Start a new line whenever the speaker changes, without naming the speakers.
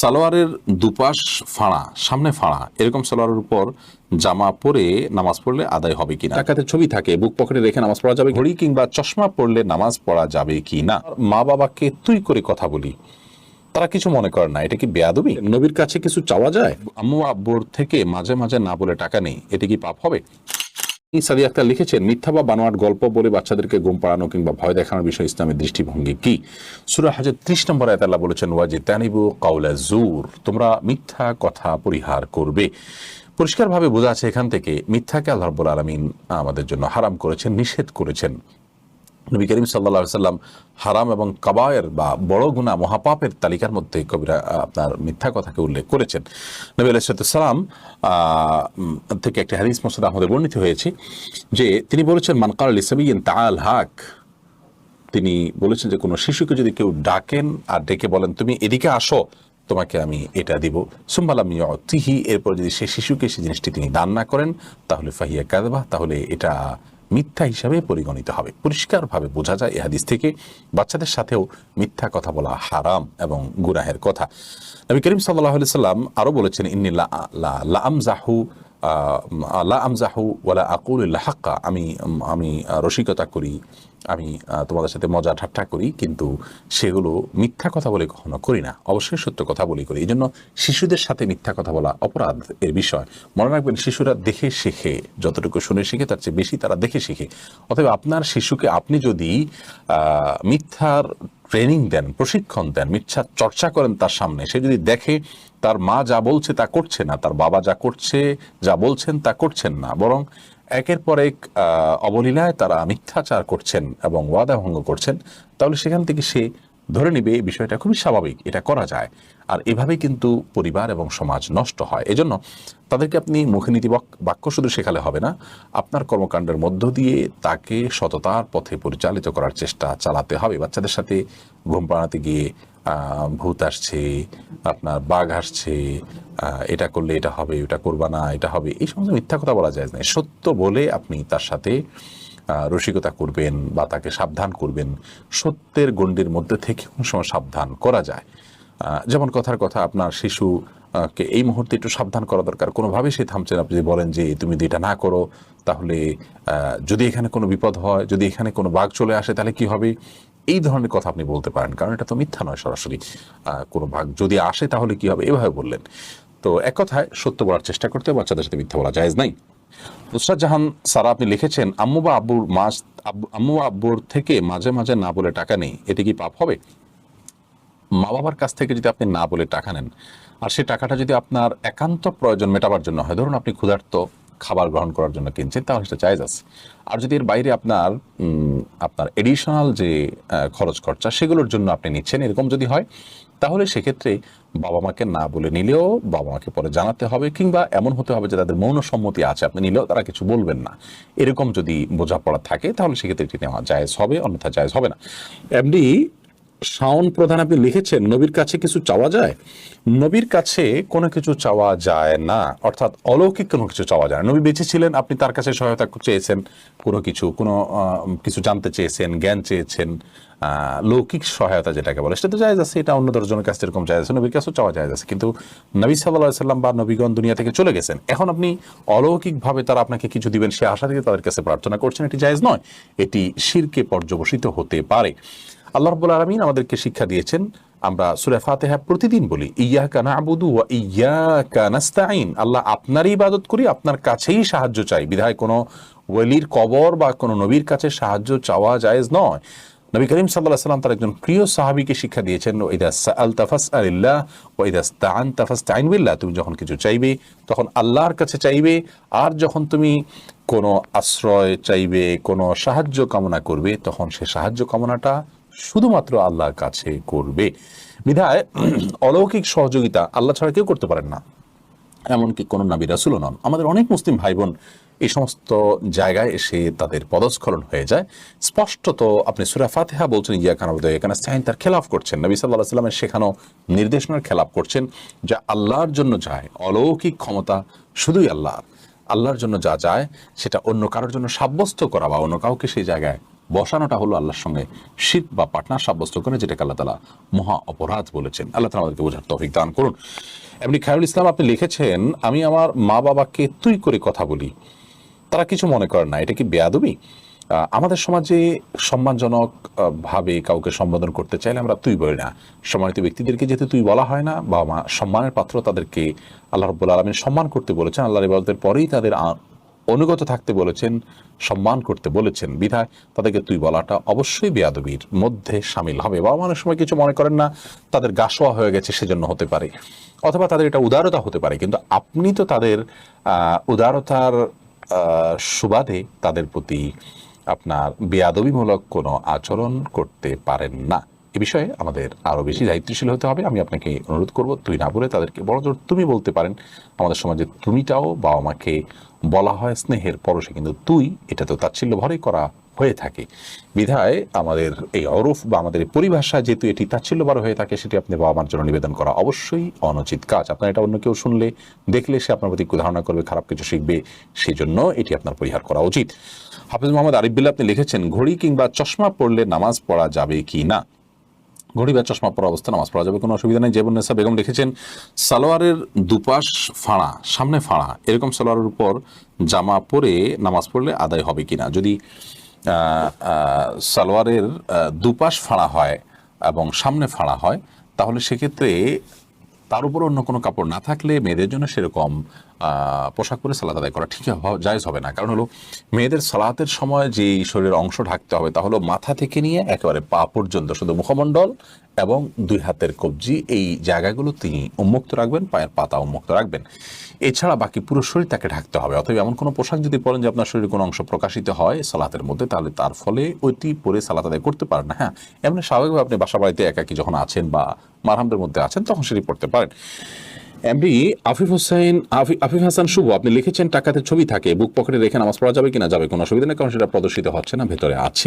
সালোয়ারের দুপাশ ফাড়া সামনে ফাড়া এরকম সালোয়ারের উপর জামা পরে নামাজ পড়লে আদায় হবে কিনা? টাকাতে ছবি থাকে বুক পকেটে রেখে নামাজ পড়া যাবে ঘড়ি কিংবা চশমা পড়লে নামাজ পড়া যাবে কি না মা বাবাকে তুই করে কথা বলি। তারা কিছু মনে করে না এটা কি বেয়াদবি? নবীর কাছে কিছু চাওয়া যায়? আম্মু আব্বুর থেকে মাঝে মাঝে না বলে টাকা নেই এটা কি পাপ হবে? সাদি আক্তার লিখেছেন, মিথ্যা বা বানোয়াট গল্প বলে বাচ্চাদেরকে গুম পাড়ানো কিংবা ভয় দেখানোর বিষয়ে ইসলামের দৃষ্টিভঙ্গি কি? সুরা হাজার ত্রিশ নম্বর আয়তাল্লাহ বলেছেন ওয়াজি তানিবু কাউলা জুর তোমরা মিথ্যা কথা পরিহার করবে। পরিষ্কারভাবে বোঝা আছে এখান থেকে, মিথ্যাকে আল্লাহ রব্বুল আলমিন আমাদের জন্য হারাম করেছেন, নিষেধ করেছেন। নবী করিম সাল্লা সাল্লাম হারাম এবং কাবায়ের বা বড় গুণা মহাপাপের তালিকার মধ্যে কবিরা আপনার মিথ্যা কথাকে উল্লেখ করেছেন। নবী আলাইসালাম থেকে একটি হাদিস মোসাদ আমাদের বর্ণিত হয়েছে যে তিনি বলেছেন মানকাল ইসলামিন তাল হাক। তিনি বলেছেন যে, কোনো শিশুকে যদি কেউ ডাকেন আর ডেকে বলেন, তুমি এদিকে আসো, তোমাকে আমি এটা দিব। সুম্বালাম তিহি এরপর যদি সে শিশুকে সেই জিনিসটি তিনি দান না করেন, তাহলে ফাহিয়া কাদবা তাহলে এটা মিথ্যা হিসাবে পরিগণিত হবে। পরিষ্কারভাবে বোঝা যায় এহাদিস থেকে বাচ্চাদের সাথেও মিথ্যা কথা বলা হারাম এবং গুরাহের কথা। নবী করিম সাল্লাহ সাল্লাম আরও বলেছেন, ইন্নি লা আমজাহু লা আমজাহু ওয়ালা আকুল হাক্কা। আমি আমি রসিকতা করি, আমি তোমাদের সাথে মজা ঠাট্টা করি, কিন্তু সেগুলো মিথ্যা কথা বলে কখনো করি না। অবশ্যই সত্য কথা বলি করি। এই জন্য শিশুদের সাথে মিথ্যা কথা বলা অপরাধ এর বিষয়। মনে রাখবেন, শিশুরা দেখে শেখে, যতটুকু শুনে শিখে, তার চেয়ে বেশি তারা দেখে শিখে। অতএব আপনার শিশুকে আপনি যদি মিথ্যার ট্রেনিং দেন, প্রশিক্ষণ দেন, মিথ্যা চর্চা করেন তার সামনে, সে যদি দেখে তার মা যা বলছে তা করছে না, তার বাবা যা করছে, যা বলছেন তা করছেন না। বরং একের পর এক অবলীলায় তারা মিথ্যাচার করছেন এবং ওয়াদা ভঙ্গ করছেন। তাহলে সেখান থেকে সে ধরে নিবে এই বিষয়টা খুবই স্বাভাবিক, এটা করা যায়। আর এভাবেই কিন্তু পরিবার এবং সমাজ নষ্ট হয়। এজন্য তাদেরকে আপনি মুখনীতি বক- বাক্য শুধু শেখালে হবে না, আপনার কর্মকাণ্ডের মধ্য দিয়ে তাকে সততার পথে পরিচালিত করার চেষ্টা চালাতে হবে। বাচ্চাদের সাথে ঘুম পাড়াতে গিয়ে ভূত আসছে, আপনার বাঘ আসছে এটা করলে এটা হবে এটা করবা না, এটা হবে, এই সমস্ত মিথ্যা কথা বলা যায় না। সত্য বলে আপনি তার সাথে রসিকতা করবেন বা তাকে সাবধান করবেন। সত্যের গণ্ডির মধ্যে থেকে কোনো সময় সাবধান করা যায়। যেমন কথার কথা, আপনার শিশু কে এই মুহূর্তে একটু সাবধান করা দরকার। কোনোভাবেই সে থামছেন আপনি যদি বলেন যে, তুমি যদি এটা না করো, তাহলে যদি এখানে কোনো বিপদ হয়, যদি এখানে কোনো বাঘ চলে আসে, তাহলে কি হবে? এই ধরনের কথা আপনি বলতে পারেন, কারণ এটা তো মিথ্যা নয় সরাসরি। কোনো ভাগ যদি আসে তাহলে কি হবে? এভাবে বললেন। তো এক কথায় সত্য বলার চেষ্টা করতে বাচ্চাদের সাথে মিথ্যা বলা যায় নাই। নুসরাত জাহান সারা আপনি লিখেছেন, আম্মু বা আব্বুর মাস আম্মু আব্বুর থেকে মাঝে মাঝে না বলে টাকা নেই, এতে কি পাপ হবে? মা বাবার কাছ থেকে যদি আপনি না বলে টাকা নেন, আর সেই টাকাটা যদি আপনার একান্ত প্রয়োজন মেটাবার জন্য হয়, ধরুন আপনি ক্ষুধার্ত খাবার গ্রহণ করার জন্য কিনছেন, তাহলে সেটা চাইজ আছে। আর যদি এর বাইরে আপনার আপনার এডিশনাল যে খরচ খরচা, সেগুলোর জন্য আপনি নিচ্ছেন, এরকম যদি হয়, তাহলে সেক্ষেত্রে বাবা মাকে না বলে নিলেও বাবা মাকে পরে জানাতে হবে, কিংবা এমন হতে হবে যে তাদের মৌন সম্মতি আছে, আপনি নিলেও তারা কিছু বলবেন না। এরকম যদি বোঝাপড়া থাকে, তাহলে সেক্ষেত্রে এটি নেওয়া জায়জ হবে, অন্যথা জায়জ হবে না। এমনি শাওন প্রধান আপনি লিখেছেন, নবীর কাছে কিছু চাওয়া যায়? নবীর কাছে কোনো কিছু চাওয়া যায় না। অর্থাৎ অলৌকিক কোনো কিছু চাওয়া যায়। নবী বেঁচে ছিলেন, আপনি তার কাছে সহায়তা চেয়েছেন, কোনো কিছু কোনো কিছু জানতে চেয়েছেন, জ্ঞান চেয়েছেন লৌকিক সহায়তা যেটাকে বলে, সেটা তো জায়েজ আছে, এটা অন্য দশজনের কাছে এরকম জায়েজ আছে, নবীর কাছেও চাওয়া জায়েজ আছে। কিন্তু নবী সাল্লাহ সাল্লাম বা নবীগণ দুনিয়া থেকে চলে গেছেন। এখন আপনি অলৌকিকভাবে তারা আপনাকে কিছু দিবেন, সে আশা থেকে তাদের কাছে প্রার্থনা করছেন, এটি জায়েজ নয়। এটি শিরকে পর্যবসিত হতে পারে। আল্লাহ রব্বুল আলমিন আমাদেরকে শিক্ষা দিয়েছেন, আমরা সুরে ফাতেহা প্রতিদিন বলি ইয়া কানা আবুদু ওয়া ইয়া কানাস্তাইন আল্লাহ আপনারই ইবাদত করি, আপনার কাছেই সাহায্য চাই। বিধায় কোনো ওয়েলির কবর বা কোনো নবীর কাছে সাহায্য চাওয়া জায়েজ নয়। নবী করিম সাল্লাহ সাল্লাম তার একজন প্রিয় সাহাবীকে শিক্ষা দিয়েছেন ওইদা আল তাফাস আলিল্লাহ ওইদা স্তান তাফাস তাইন বিল্লাহ। তুমি যখন কিছু চাইবে, তখন আল্লাহর কাছে চাইবে, আর যখন তুমি কোনো আশ্রয় চাইবে, কোনো সাহায্য কামনা করবে, তখন সে সাহায্য কামনাটা শুধুমাত্র আল্লাহর কাছে করবে। বিধায় অলৌকিক সহযোগিতা আল্লাহ ছাড়া কেউ করতে পারেন না। এমনকি কোনো নাবি রাসুলও নন। আমাদের অনেক মুসলিম ভাই বোন এই সমস্ত জায়গায় এসে তাদের পদস্খলন হয়ে যায়। স্পষ্টত আপনি সুরা ফাতেহা বলছেন, ইয়া খানাবুদ এখানে স্থায়ী তার খেলাফ করছেন। নবী সাল্লাহ সাল্লামের শেখানো নির্দেশনার খেলাফ করছেন, যা আল্লাহর জন্য যায়। অলৌকিক ক্ষমতা শুধুই আল্লাহর। আল্লাহর জন্য যা যায়, সেটা অন্য কারোর জন্য সাব্যস্ত করা বা অন্য কাউকে সেই জায়গায় বসানোটা হলো আল্লাহর সঙ্গে শির বা পার্টনার সাব্যস্ত করে, যেটাকে আল্লাহ তালা মহা অপরাধ বলেছেন। আল্লাহ তালা আমাদেরকে বোঝার তফিক দান করুন। এমনি খায়রুল ইসলাম আপনি লিখেছেন, আমি আমার মা বাবাকে তুই করে কথা বলি। তারা কিছু মনে করেন না। এটা কি বেয়াদবি? আমাদের সমাজে সম্মানজনক ভাবে কাউকে সম্বোধন করতে চাইলে আমরা তুই বলি না। সম্মানিত ব্যক্তিদেরকে যেহেতু তুই বলা হয় না বা মা সম্মানের পাত্র তাদেরকে আল্লাহ রব্বুল আলমিন সম্মান করতে বলেছেন। আল্লাহ ইবাদতের পরেই তাদের অনুগত থাকতে বলেছেন, সম্মান করতে বলেছেন বিধায়, তাদেরকে তুই বলাটা অবশ্যই বেয়াদবির মধ্যে সামিল হবে। বা অনেক সময় কিছু মনে করেন না, তাদের গাছোয়া হয়ে গেছে সেজন্য হতে পারে। অথবা তাদের এটা উদারতা হতে পারে, কিন্তু আপনি তো তাদের উদারতার সুবাদে তাদের প্রতি আপনার বেয়াদবিমূলক কোনো আচরণ করতে পারেন না। এ বিষয়ে আমাদের আরও বেশি দায়িত্বশীল হতে হবে। আমি আপনাকে অনুরোধ করব, তুই না বলে তাদেরকে বড় জোর তুমি বলতে পারেন আমাদের সমাজে তুমিটাও বাবা মাকে বলা হয় স্নেহের পরশে, কিন্তু তুই এটা তো তাচ্ছিল্য ভরে করা হয়ে থাকে। বিধায় আমাদের এই অরফ বা আমাদের এই পরিভাষা যেহেতু এটি তাচ্ছিল্যবার হয়ে থাকে, সেটি আপনি বাবা মার জন্য নিবেদন করা অবশ্যই অনুচিত কাজ। আপনার এটা অন্য কেউ শুনলে দেখলে সে আপনার প্রতি ধারণা করবে, খারাপ কিছু শিখবে সেই জন্য এটি আপনার পরিহার করা উচিত। হাফিজ মোহাম্মদ আরিফবিল্লা আপনি লিখেছেন, ঘড়ি কিংবা চশমা পড়লে নামাজ পড়া যাবে কি না? ঘড়ি বা চশমা পরা অবস্থা, নামাজ পড়া যাবে, কোনো অসুবিধা নেই। যেমন নেসা বেগম লিখেছেন, সালোয়ারের দুপাশ ফাঁড়া, সামনে ফাঁড়া, এরকম সালোয়ারের উপর জামা পরে নামাজ পড়লে আদায় হবে কিনা? যদি সালোয়ারের দুপাশ ফাঁড়া হয় এবং সামনে ফাঁড়া হয়, তাহলে সেক্ষেত্রে তার উপর অন্য কোনো কাপড় না থাকলে মেয়েদের জন্য সেরকম পোশাক পরে সালাদ আদায় করা ঠিক জায়জ হবে না। কারণ হলো, মেয়েদের সালাতের সময় যে শরীরের অংশ ঢাকতে হবে, তা হলো মাথা থেকে নিয়ে একেবারে পা পর্যন্ত, শুধু মুখমণ্ডল এবং দুই হাতের কবজি, এই জায়গাগুলো তিনি উন্মুক্ত রাখবেন, পায়ের পাতা উন্মুক্ত রাখবেন। এছাড়া বাকি পুরো শরীর তাকে ঢাকতে হবে। অথবা এমন কোনো পোশাক যদি পরেন যে আপনার শরীরের কোনো অংশ প্রকাশিত হয় সালাতের মধ্যে, তাহলে তার ফলে ওইটি পরে সালাত আদায় করতে পারেন হ্যাঁ এমনি স্বাভাবিকভাবে আপনি বাসা বাড়িতে একাকি যখন আছেন বা মারহামদের মধ্যে আছেন, তখন সেটি পড়তে পারেন। এমডি আফিফ হোসেন, আফি- আফিফ হাসান শুভ, আপনি লিখেছেন টাকাতে ছবি থাকে, বুক পকেটে রেখে নামাজ পড়া যাবে কিনা? যাবে কোনো অসুবিধা নেই, কারণ সেটা প্রদর্শিত হচ্ছে না, ভেতরে আছি।